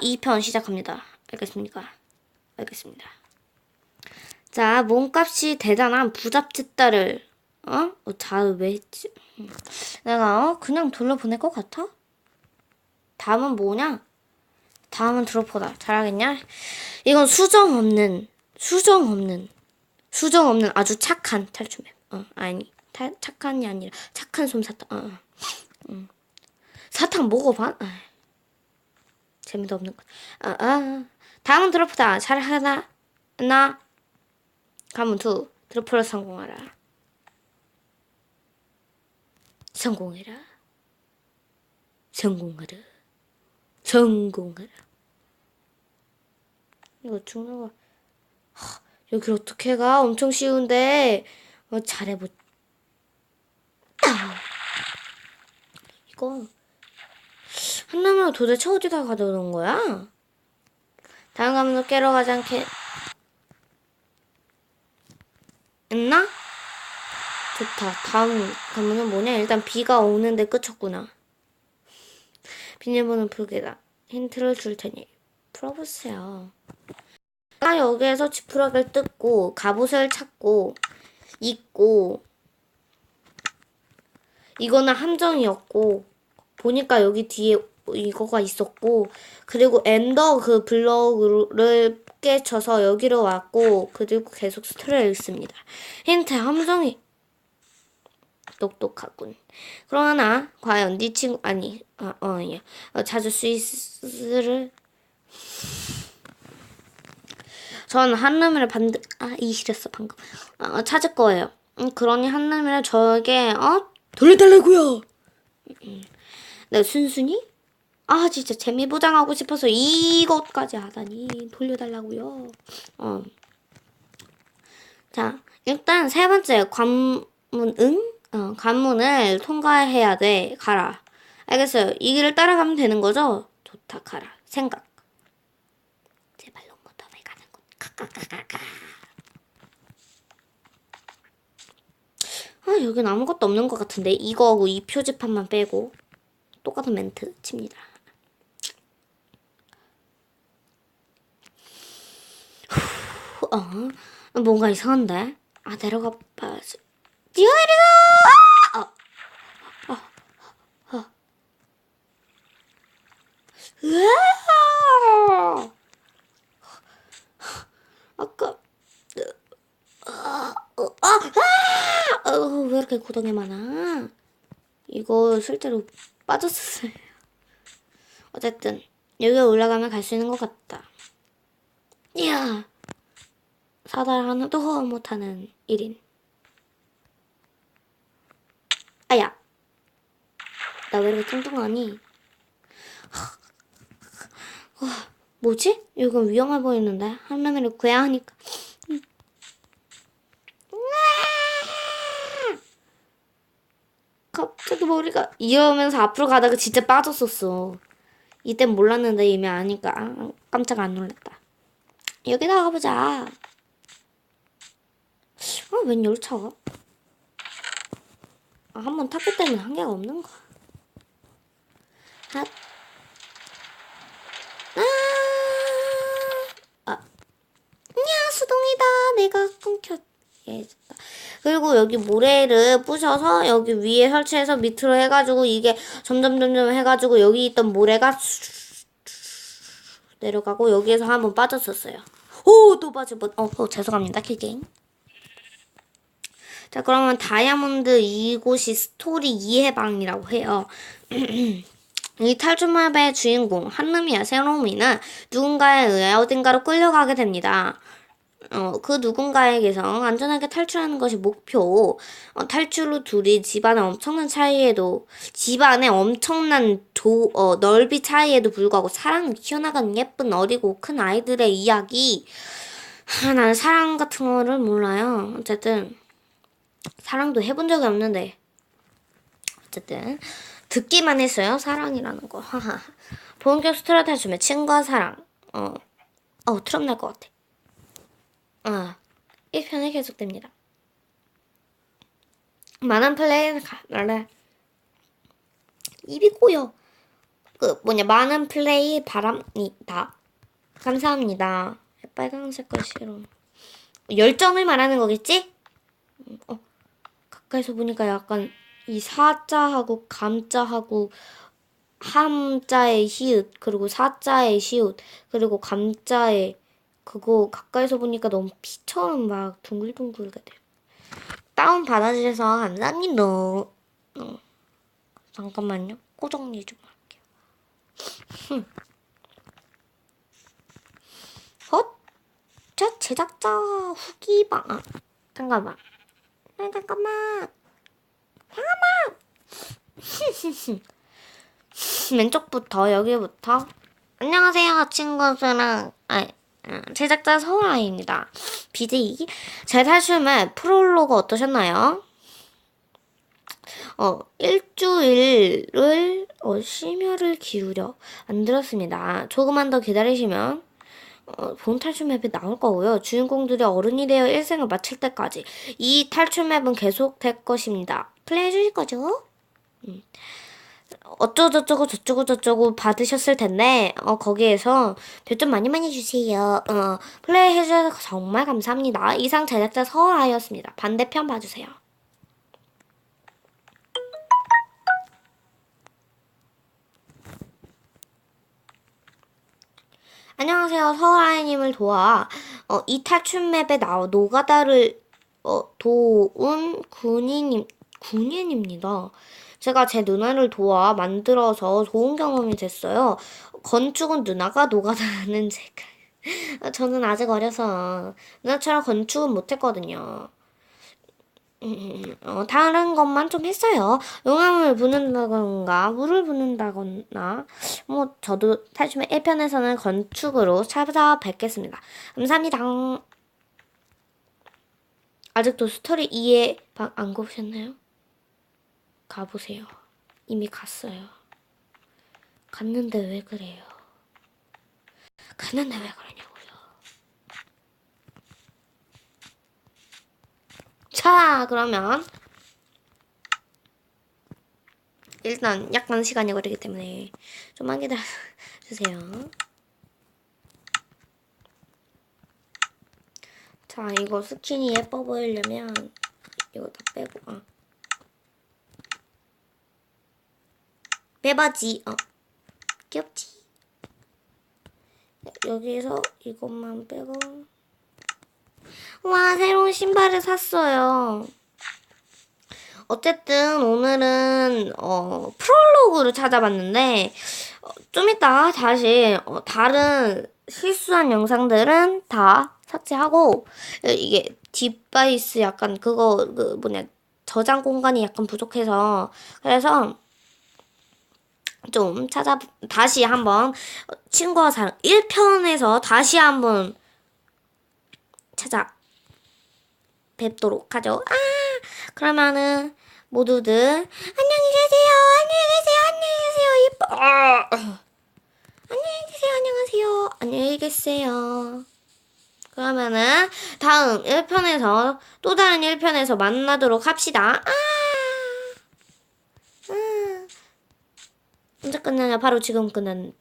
2편 시작합니다. 알겠습니까? 알겠습니다. 자, 몸값이 대단한 부잣집 딸을, 어? 어 자왜 했지? 음. 내가, 어? 그냥 돌려보낼 것 같아? 다음은 뭐냐? 다음은 들어보다. 잘하겠냐? 이건 수정 없는, 수정 없는, 수정 없는 아주 착한 탈출맵. 어, 아니. 타, 착한이 아니라 착한 솜사탕. 어, 어. 음. 사탕 먹어봐. 아이. 재미도 없는 거. 아, 아. 다음은 드로프다. 잘 하나? 나. 가문 투. 드로프를 성공하라. 성공해라. 성공하라. 성공하라. 이거 죽는 거. 하, 여길 어떻게 가? 엄청 쉬운데. 어, 잘해보. 아. 이거. 한나면 도대체 어디다 가져오는 거야? 다음 가문도 깨러 가지 않게 있나? 좋다. 다음 가문은 뭐냐? 일단 비가 오는데 끝쳤구나. 비밀번호 풀게다. 힌트를 줄 테니 풀어보세요. 나 여기에서 지푸라기를 뜯고 갑옷을 찾고 입고 이거는 함정이었고 보니까 여기 뒤에 이거가 있었고 그리고 엔더 그 블럭을 깨쳐서 여기로 왔고 그리고 계속 스토리를 읽습니다. 힌트 함정이 똑똑하군. 그러나 과연 네 친구 아니 어, 어, 예. 어 자주 스위스를 전 한눈을 반드 아 이실했어 방금 어, 찾을 거예요. 음, 그러니 한눈을 저에게 어 돌려달라고요. 음, 네 순순히 아 진짜 재미 보장하고 싶어서 이것까지 하다니 돌려달라고요. 어. 자 일단 세 번째 관문 응? 어, 관문을 통과해야 돼. 가라. 알겠어요. 이 길을 따라가면 되는 거죠? 좋다. 가라. 생각. 제발 롱모터에 가는 곳. 카카카카카. 아 여긴 아무것도 없는 것 같은데 이거하고 이 표지판만 빼고 똑같은 멘트 칩니다. 어, 뭔가 이상한데? 아, 내려가 봐야지. 뛰어내려! 아! 어, 어, 어. 으아! 아까, 아, 어, 아, 아! 어, 왜 이렇게 구덩이 많아? 이거 실제로 빠졌었어요. 어쨌든, 여기 올라가면 갈 수 있는 것 같다. 이야! 사다를 하나도 허업 못하는 1인. 아야. 나 왜 이렇게 뚱뚱하니? 와, 뭐지? 이건 위험해 보이는데 한면으로 구해야 하니까. 갑자기 머리가 이러면서 앞으로 가다가 진짜 빠졌었어. 이땐 몰랐는데 이미 아니까 깜짝 안 놀랐다. 여기 나가보자. 아, 웬 열차가? 아, 한 번 탔기 때문에 한계가 없는 거야. 핫. 아, 아. 야, 수동이다. 내가 끊겼. 예, 됐다. 그리고 여기 모래를 부셔서 여기 위에 설치해서 밑으로 해가지고 이게 점점 점점 해가지고 여기 있던 모래가 내려가고 여기에서 한번 빠졌었어요. 오, 또 빠져. 어, 어 죄송합니다, 킬게임. 자, 그러면 다이아몬드 이곳이 스토리 이해방이라고 해요. 이 탈주맵의 주인공 한누미와 세로미는 누군가에 의해 어딘가로 끌려가게 됩니다. 어, 그 누군가에게서 안전하게 탈출하는 것이 목표. 어, 탈출 후 둘이 집안의 엄청난 차이에도 집안의 엄청난 도, 어, 넓이 차이에도 불구하고 사랑을 키워나가는 예쁜 어리고 큰 아이들의 이야기. 하, 나는 사랑 같은 거를 몰라요. 어쨌든 사랑도 해본 적이 없는데. 어쨌든 듣기만 했어요 사랑이라는 거. 본격 스트레타 주면 친구와 사랑. 어, 어 트럼 날 것 같아. 아 1편에 계속됩니다. 많은 플레이를 가라 입이 꼬여. 그 뭐냐 많은 플레이 바랍니다. 감사합니다. 빨간색 걸 싫어. 열정을 말하는 거겠지? 음, 어, 가까이서 보니까 약간 이 사자하고 감자하고 함자의 히읗 그리고 사자의 시옷 그리고 감자의 그거 가까이서 보니까 너무 피처럼 막 둥글둥글게 돼. 다운 받아주셔서 감사합니다. 어, 잠깐만요. 코 정리 좀 할게요. 흠. 헛? 저 제작자 후기방. 아, 잠깐만. 아, 잠깐만. 잠깐만. 왼쪽부터 여기부터. 안녕하세요, 친구들은. 아, 아, 제작자 서울아이입니다. BJ. 제 탈춤의 프롤로그 어떠셨나요? 어, 일주일을 어, 심혈을 기울여 만들었습니다. 조금만 더 기다리시면 어, 본 탈출 맵이 나올 거고요. 주인공들이 어른이 되어 일생을 마칠 때까지 이 탈출 맵은 계속될 것입니다. 플레이해 주실 거죠? 음. 어쩌고저쩌고 저쩌고 저쩌고 받으셨을 텐데 어, 거기에서 별점 많이 많이 주세요. 어, 플레이 해주셔서 정말 감사합니다. 이상 제작자 서울아이였습니다. 반대편 봐주세요. 안녕하세요. 서울아이님을 도와 어, 이 탈출 맵에 나와 노가다를 어, 도운 군인님 군인입니다. 제가 제 누나를 도와 만들어서 좋은 경험이 됐어요. 건축은 누나가 노가다는 제가 저는 아직 어려서 누나처럼 건축은 못했거든요. 음, 어, 다른 것만 좀 했어요. 용암을 붓는다던가, 물을 붓는다거나, 뭐, 저도 탈춤의 1편에서는 건축으로 찾아뵙겠습니다. 감사합니다. 아직도 스토리 2에 안 보셨나요? 가보세요. 이미 갔어요. 갔는데 왜 그래요? 갔는데 왜 그러냐고요. 자, 그러면 일단 약간 시간이 걸리기 때문에 좀만 기다려 주세요. 자, 이거 스킨이 예뻐 보이려면 이거 다 빼고 아. 빼바지 어 귀엽지 여기에서 이것만 빼고 와 새로운 신발을 샀어요. 어쨌든 오늘은 어 프롤로그를 찾아봤는데 어, 좀 이따 다시 어, 다른 실수한 영상들은 다 삭제하고 이게 딥바이스 약간 그거 그 뭐냐 저장 공간이 약간 부족해서 그래서 좀 찾아 다시 한번 친구와 사랑 1편에서 다시 한번 찾아 뵙도록 하죠. 아 그러면은 모두들 안녕히 계세요. 안녕히 계세요. 안녕히 계세요. 이뻐. 아. 안녕히 계세요. 안녕하세요. 안녕히 계세요. 그러면은 다음 1편에서 또 다른 1편에서 만나도록 합시다. 아. 음. 언제 끝나냐? 바로 지금 끝난